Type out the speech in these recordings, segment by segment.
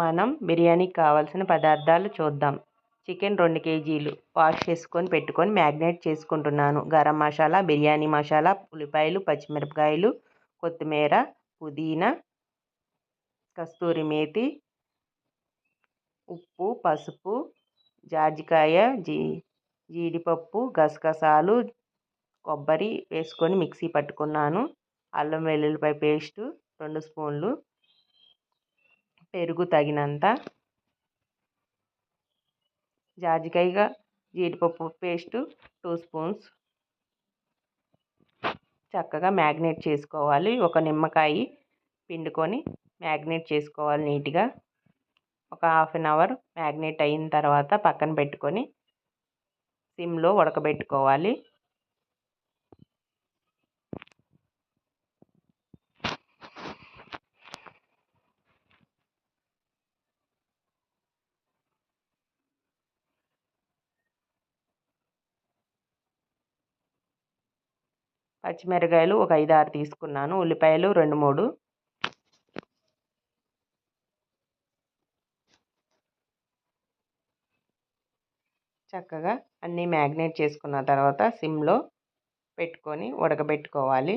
మనం బిర్యానీకి కావాల్సిన పదార్థాలు చూద్దాం. చికెన్ రెండు కేజీలు. వాష్ చేసుకొని పెట్టుకొని మ్యాగ్నేట్ చేసుకుంటున్నాను. గరం మసాలా బిర్యానీ మసాలా ఉల్లిపాయలు పచ్చిమిరపకాయలు కొత్తిమీర పుదీనా కస్తూరి మేతి ఉప్పు పసుపు జాజికాయ జీ జీడిపప్పు గసగసాలు కొబ్బరి వేసుకొని మిక్సీ పట్టుకున్నాను. అల్లం వెల్లుల్లిపాయ పేస్టు రెండు స్పూన్లు. పెరుగు తగినంత జాజికాయ జీడిపప్పు పేస్టు టూ స్పూన్స్ చక్కగా మ్యాగ్నేట్ చేసుకోవాలి. ఒక నిమ్మకాయ పిండుకొని మ్యాగ్నేట్ చేసుకోవాలి నీట్గా. ఒక హాఫ్ అన్ అవర్ మ్యాగ్నేట్ అయిన తర్వాత పక్కన పెట్టుకొని సిమ్లో ఉడకబెట్టుకోవాలి. పచ్చిమిరకాయలు ఒక ఐదు ఆరు తీసుకున్నాను. ఉల్లిపాయలు రెండు మూడు. చక్కగా అన్నీ మ్యాగ్నేట్ చేసుకున్న తర్వాత సిమ్లో పెట్టుకొని ఉడకబెట్టుకోవాలి.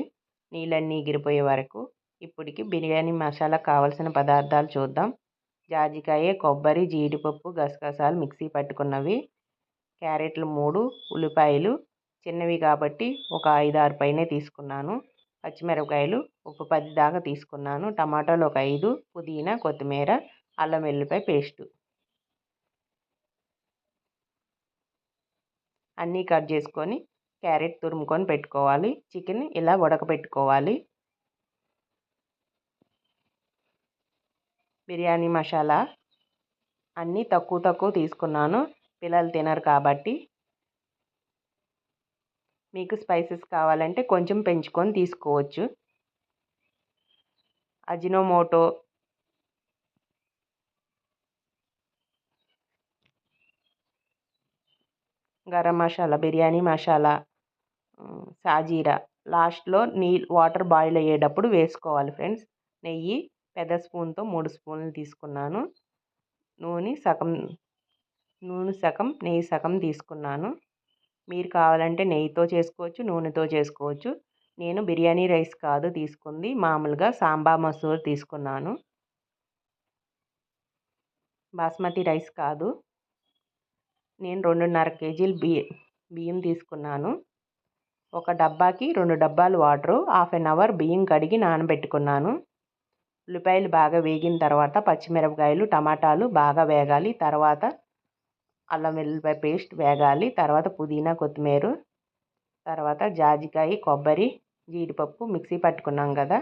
నీళ్ళన్నీ ఎగిరిపోయే వరకు ఇప్పటికి బిర్యానీ మసాలా కావాల్సిన పదార్థాలు చూద్దాం. జాజికాయ కొబ్బరి జీడిపప్పు గసగసాలు మిక్సీ పట్టుకున్నవి క్యారెట్లు మూడు ఉల్లిపాయలు చిన్నవి కాబట్టి ఒక ఐదు ఆరు పైనే తీసుకున్నాను. పచ్చిమిరపకాయలు ఒక పది దాకా తీసుకున్నాను. టమాటాలు ఒక ఐదు పుదీనా కొత్తిమీర అల్లం వెల్లిపాయ పేస్టు. అన్నీ కట్ చేసుకొని క్యారెట్ తురుముకొని పెట్టుకోవాలి. చికెన్ ఇలా ఉడకబెట్టుకోవాలి బిర్యానీ మసాలా అన్నీ తక్కువ తక్కువ తీసుకున్నాను. పిల్లలు తినరు కాబట్టి మీకు స్పైసెస్ కావాలంటే కొంచెం పెంచుకొని తీసుకోవచ్చు. అజినోమోటో. గరం మసాలా బిర్యానీ మసాలా సాజీరా. లాస్ట్లో నీ వాటర్ బాయిల్ అయ్యేటప్పుడు వేసుకోవాలి ఫ్రెండ్స్. నెయ్యి పెద్ద స్పూన్తో మూడు స్పూన్లు తీసుకున్నాను. నూనె సగం నూనె సగం నెయ్యి సగం తీసుకున్నాను. మీరు కావాలంటే నెయ్యితో చేసుకోవచ్చు నూనెతో చేసుకోవచ్చు. నేను బిర్యానీ రైస్ కాదు తీసుకుంది. మామూలుగా సాంబా మసూర్ తీసుకున్నాను. బాస్మతి రైస్ కాదు. నేను రెండున్నర కేజీలు బియ్యం బియ్యం తీసుకున్నాను. ఒక డబ్బాకి రెండు డబ్బాలు వాటరు హాఫ్ అన్ అవర్ బియ్యం కడిగి నానబెట్టుకున్నాను. ఉల్లిపాయలు బాగా వేగిన తర్వాత పచ్చిమిరపకాయలు టమాటాలు బాగా వేగాలి. తర్వాత అల్లం వెల్లుల్లిపాయ పేస్ట్ వేగాలి. తర్వాత పుదీనా కొత్తిమీర తర్వాత జాజికాయ కొబ్బరి జీడిపప్పు మిక్సీ పట్టుకున్నాం కదా.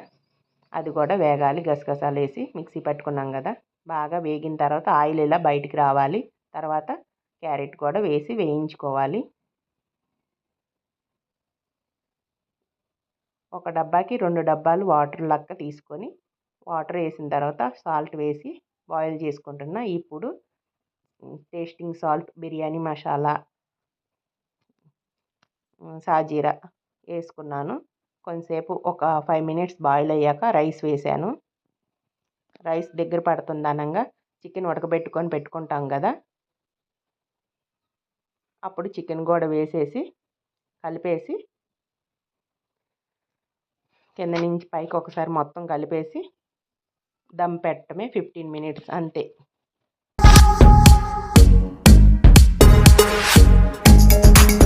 అది కూడా వేగాలి. గసగసాలు వేసి మిక్సీ పట్టుకున్నాం కదా. బాగా వేగిన తర్వాత ఆయిల్ ఇలా బయటికి రావాలి. తర్వాత క్యారెట్ కూడా వేసి వేయించుకోవాలి. ఒక డబ్బాకి రెండు డబ్బాలు వాటర్ లెక్క తీసుకొని వాటర్ వేసిన తర్వాత సాల్ట్ వేసి బాయిల్ చేసుకుంటున్నా ఇప్పుడు టేస్టింగ్ సాల్ట్ బిర్యానీ మసాలా సాజీరా వేసుకున్నాను. కొంతసేపు ఒక ఫైవ్ మినిట్స్ బాయిల్ అయ్యాక రైస్ వేసాను. రైస్ దగ్గర పడుతుంది అనగా చికెన్ ఉడకబెట్టుకొని పెట్టుకుంటాం కదా. అప్పుడు చికెన్ కూడా వేసేసి కలిపేసి కింద నుంచి పైకి ఒకసారి మొత్తం కలిపేసి దమ్ పెట్టడమే ఫిఫ్టీన్ మినిట్స్ అంతే.